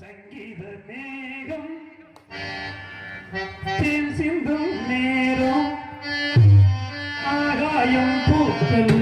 சங்கீத மேகம். சிந்தும் நேரம். ஆகாயம் பூக்கள்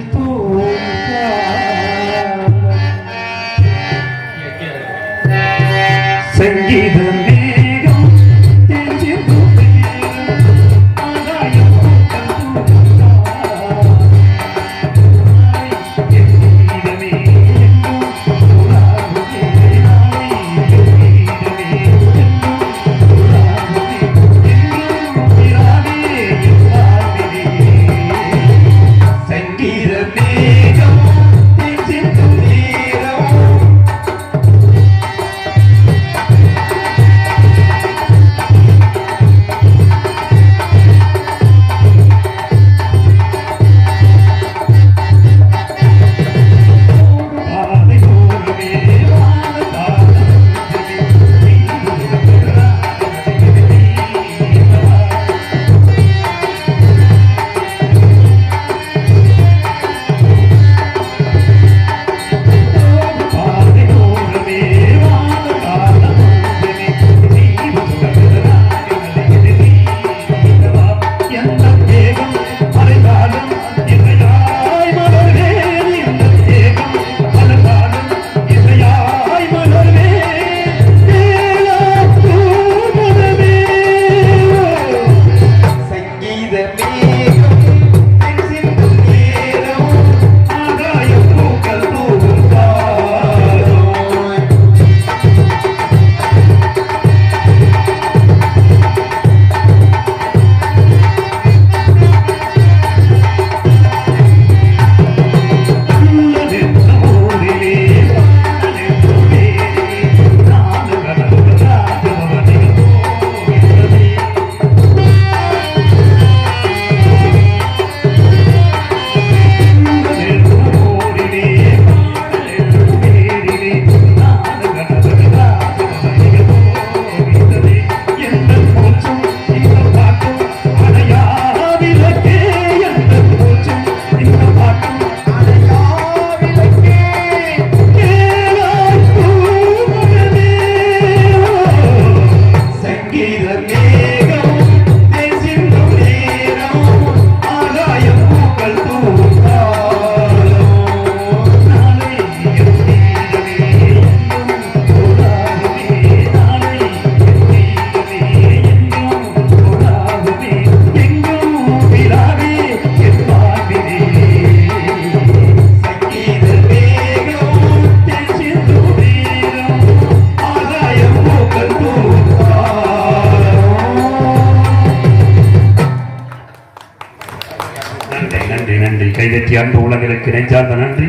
அன்பு உலகிற்கு நெஞ்சார்ந்த நன்றி.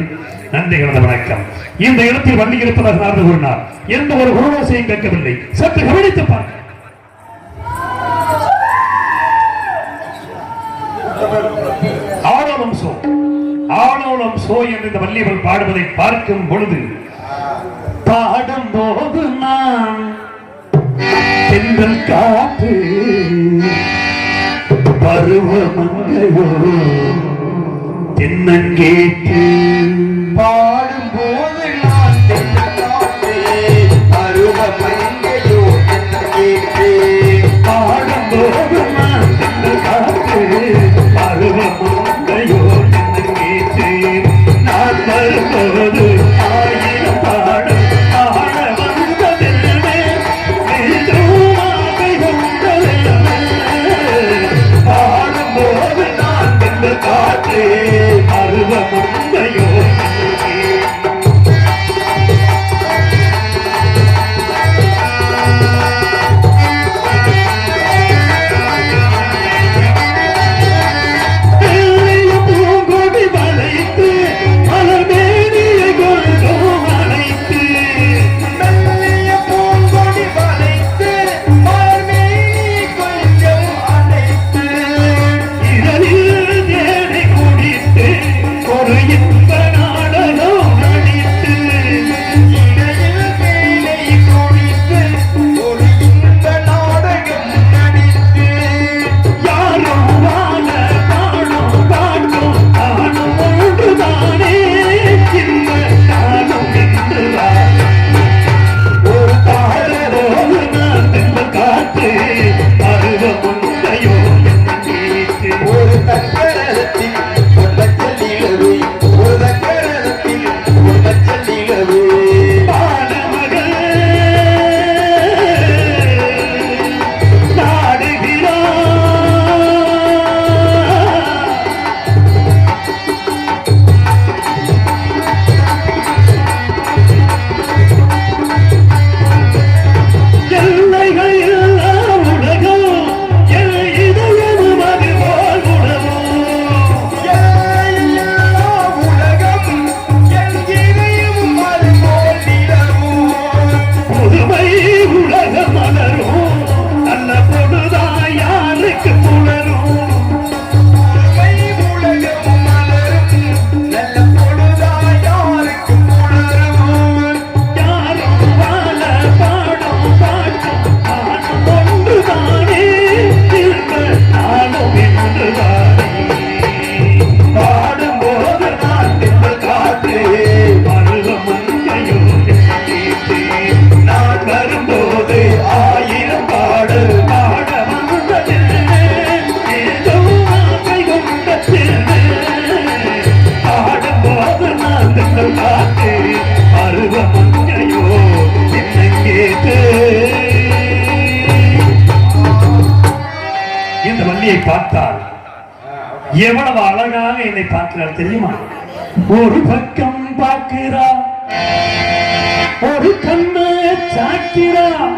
நன்றி கலந்த வணக்கம். இந்த இடத்தில் வள்ளி இருப்பதாக நடந்து கூறினார். எந்த ஒரு குருவாசையும் கேட்கவில்லை. சற்று கவனித்து பார்க்க ஆணவம் சோ. ஆணவம் சோ என்று இந்த வள்ளியவள் பாடுவதை பார்க்கும் பொழுது பாடும் போது நான் தென்றல் காற்று பருவமங்கையோ தென்னங்கேட்டு பாடும்போது பார்த்தாள் எவ்வளவு அழகாக என்னை பார்க்கிறார் தெரியுமா? ஒரு பக்கம் பார்க்கிறார் ஒரு கண்ணு சாக்கிறார்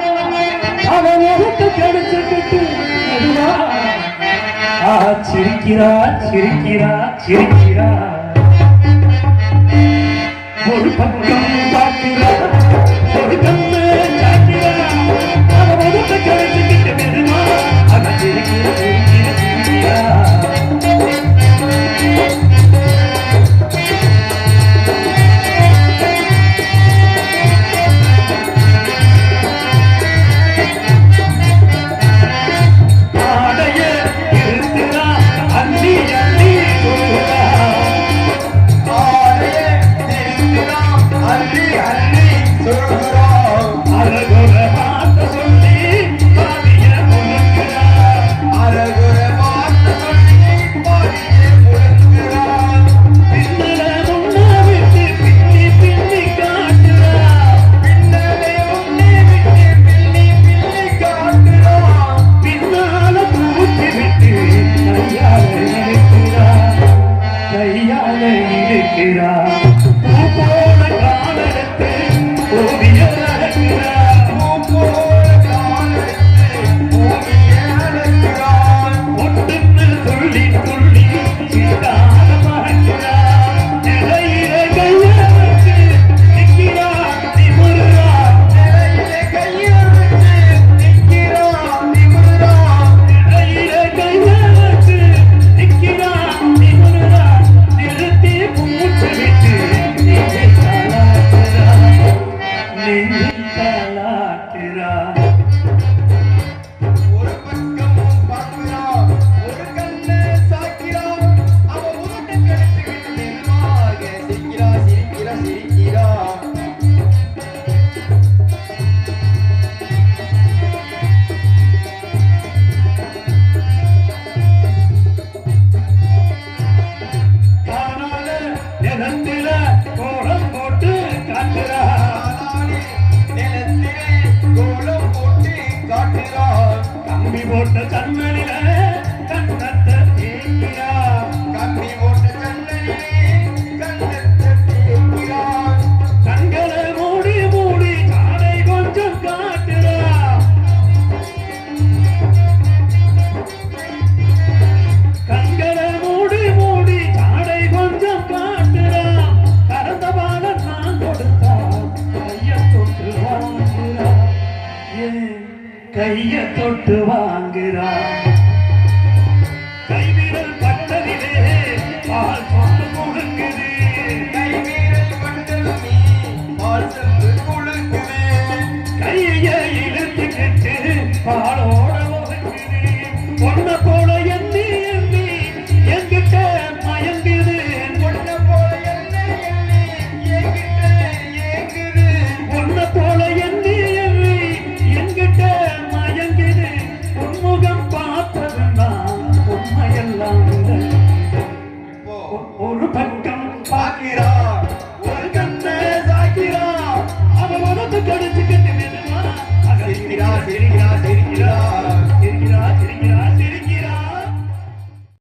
அவன் கிடைச்சிட்டு சிரிக்கிறா சிரிக்கிறா சிரிக்கிறா. Thank you. கொண்ட கண்களிலே கண்ணத்தை கைய தொட்டு வாங்குறா